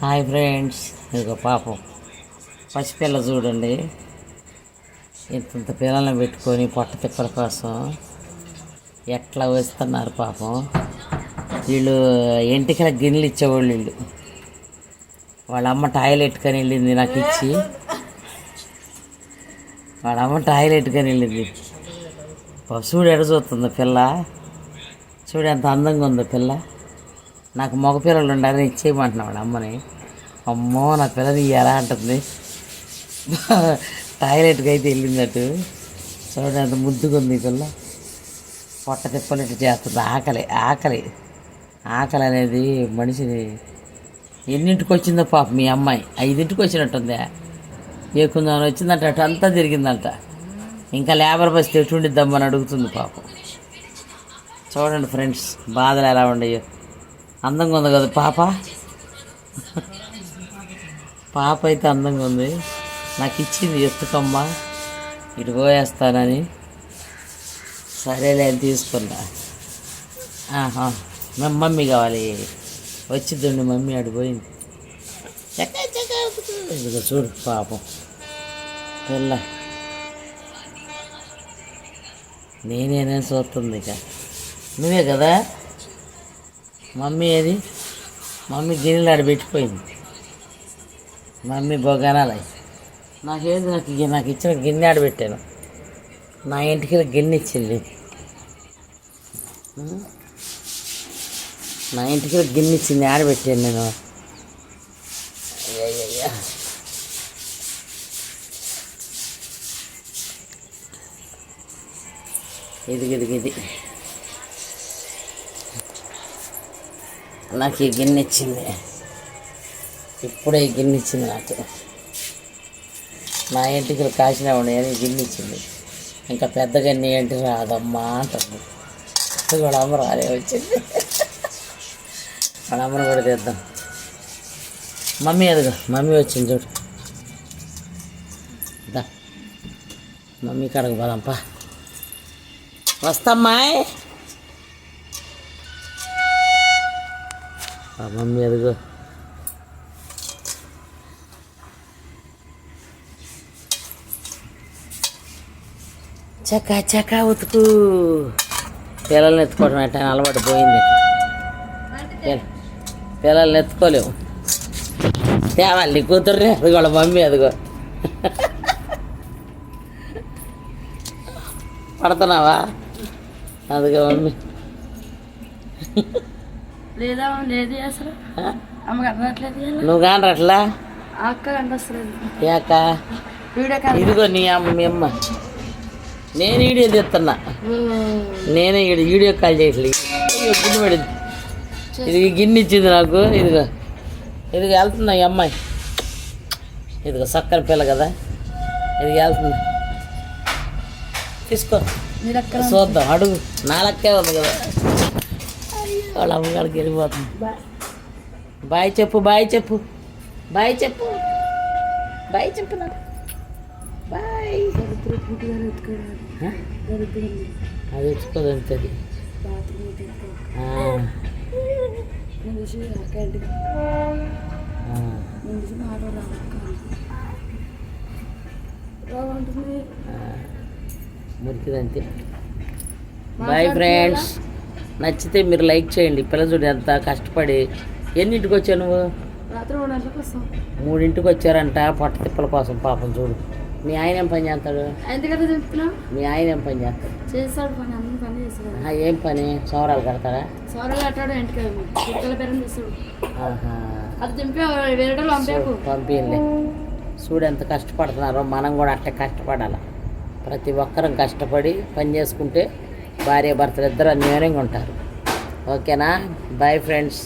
Hi friends ఇదిగో పాపం. పసిపిల్ల చూడండి. ఇంతంత పిల్లల్ని పెట్టుకొని పొట్ట తిప్పల కోసం ఎట్లా వస్తున్నారు పాపం. వీళ్ళు ఇంటికి గిన్నెలు ఇచ్చేవాళ్ళు వీళ్ళు. వాళ్ళ అమ్మ టాయిలెట్ కని వెళ్ళింది నాకు ఇచ్చి. వాళ్ళ అమ్మ టాయిలెట్ కని వెళ్ళింది. పాపం చూడు ఎడ చూస్తుంది పిల్ల. చూడు ఎంత అందంగా ఉందో పిల్ల. నాకు మగ పిల్లలు ఉండాలని ఇచ్చేయమంటున్నా వాళ్ళ అమ్మని. అమ్మో నా పిల్లని ఎలా అంటుంది. టాయిలెట్కి అయితే వెళ్ళిందట్టు. చూడండి అంత ముద్దుగా ఉంది ఈ పిల్ల. పొట్ట తిప్పనట్టు చేస్తుంది. ఆకలి ఆకలి. ఆకలి అనేది మనిషిని ఎన్నింటికి వచ్చిందో పాప మీ అమ్మాయి. ఐదింటికి వచ్చినట్టుందే. ఏ కొంచెం వచ్చిందంట అటు అంతా తిరిగిందంట ఇంకా లేబర్ బస్ ఎటుండిద్దామని అడుగుతుంది పాపం. చూడండి ఫ్రెండ్స్ బాధలు ఎలా ఉండయో. అందంగా ఉంది కదా పాప? పాప అయితే అందంగా ఉంది. నాకు ఇచ్చింది ఎత్తుకమ్మ. ఇటు పోయేస్తానని. సరేలే అని తీసుకున్నా. ఆహా మేము మమ్మీ కావాలి. వచ్చిద్దండి మమ్మీ అడిపోయింది చక్క చక్క ఇదిగో చూడు పాపం. పిల్ల నేనేనే చూస్తుంది ఇక నువ్వే కదా? మమ్మీ ఏది? మమ్మీ గిన్నెలు ఆడ పెట్టిపోయింది. మమ్మీ బొగనాలి. నాకేది నాకు నాకు ఇచ్చిన గిన్నె ఆడ పెట్టాను. నా ఇంటికి గిన్నె ఇచ్చింది. నా ఇంటికి గిన్నె ఇచ్చింది ఆడ పెట్టాను నేను. ఇది ఇది ఇది నాకు ఈ గిన్నె ఇచ్చింది. ఇప్పుడే ఈ గిన్నె ఇచ్చింది నాకు. నా ఇంటికి కాసిన ఉన్నాయని గిన్నె ఇచ్చింది. ఇంకా పెద్దగా నీ ఏంటి రాదమ్మా అంటుంది. కూడా అమ్మ రాలే వచ్చింది. మన అమ్మను కూడా తెద్దాం. మమ్మీ అదిగో మమ్మీ వచ్చింది చూడు. మమ్మీ కడగ పోదాంపా వస్తామ్మాయ్. మమ్మీ అదిగో చక్క చక్క ఉతుకు. పిల్లల్ని ఎత్తుకోవడం అంటే అలవాటు పోయింది. పిల్లల్ని ఎత్తుకోలేము తేవాలి నీ కూతుర్ని అది కూడా మమ్మీ అదిగో పడుతున్నావా? అదిగో మమ్మీ. లేదా లేదు అసలు? ఆ? అమ్మకి అర్థట్లేదు ఇవాళ. నువ్వు కాని అట్లా అక్క కనిపిస్తలేదు ఇదిగో నీ అమ్మ మీ అమ్మ. నేను వీడియో తెస్తున్నా. నేనే ఈడ వీడియో కాల్ చేయట్లేదు గిన్నె పడింది. ఇది గిన్నె ఇచ్చింది నాకు. ఇదిగో. ఇదిగో వెళ్తున్నా ఈ అమ్మాయి. ఇదిగో చక్కని పిల్ల కదా. ఇది వెళ్తుంది తీసుకో. చూద్దాం. అడుగు. నా లక్కే ఉంది కదా. వాళ్ళ అమ్మగారికి వెళ్ళిపోతుంది బాయ్ చెప్పు బాయ్ చెప్పు. బాయ్ చెప్పు. బాయ్ చెప్పు నాకు. బాయ్? అది ఎత్తుకోదు అంతది ఆటో రావాలి మురికిదంతే. Bye friends. నచ్చితే మీరు లైక్ చేయండి. పిల్ల చూడు ఎంత కష్టపడి. ఎన్నింటికి వచ్చావు నువ్వు? మూడింటికి వచ్చారంట. పొట్ట తిప్పల కోసం పాపం చూడు. మీ ఆయన ఏం పని చేస్తాడు? మీ ఆయన ఏం పని చేస్తాడు? ఏం పని? సోరాలు కడతారా పంపిలే చూడు ఎంత కష్టపడుతున్నారో మనం కూడా అట్టే కష్టపడాలి. ప్రతి ఒక్కరం కష్టపడి పని చేసుకుంటే భార్య భర్తలు ఇద్దరు అన్యోన్యంగా ఉంటారు. ఓకేనా? Bye friends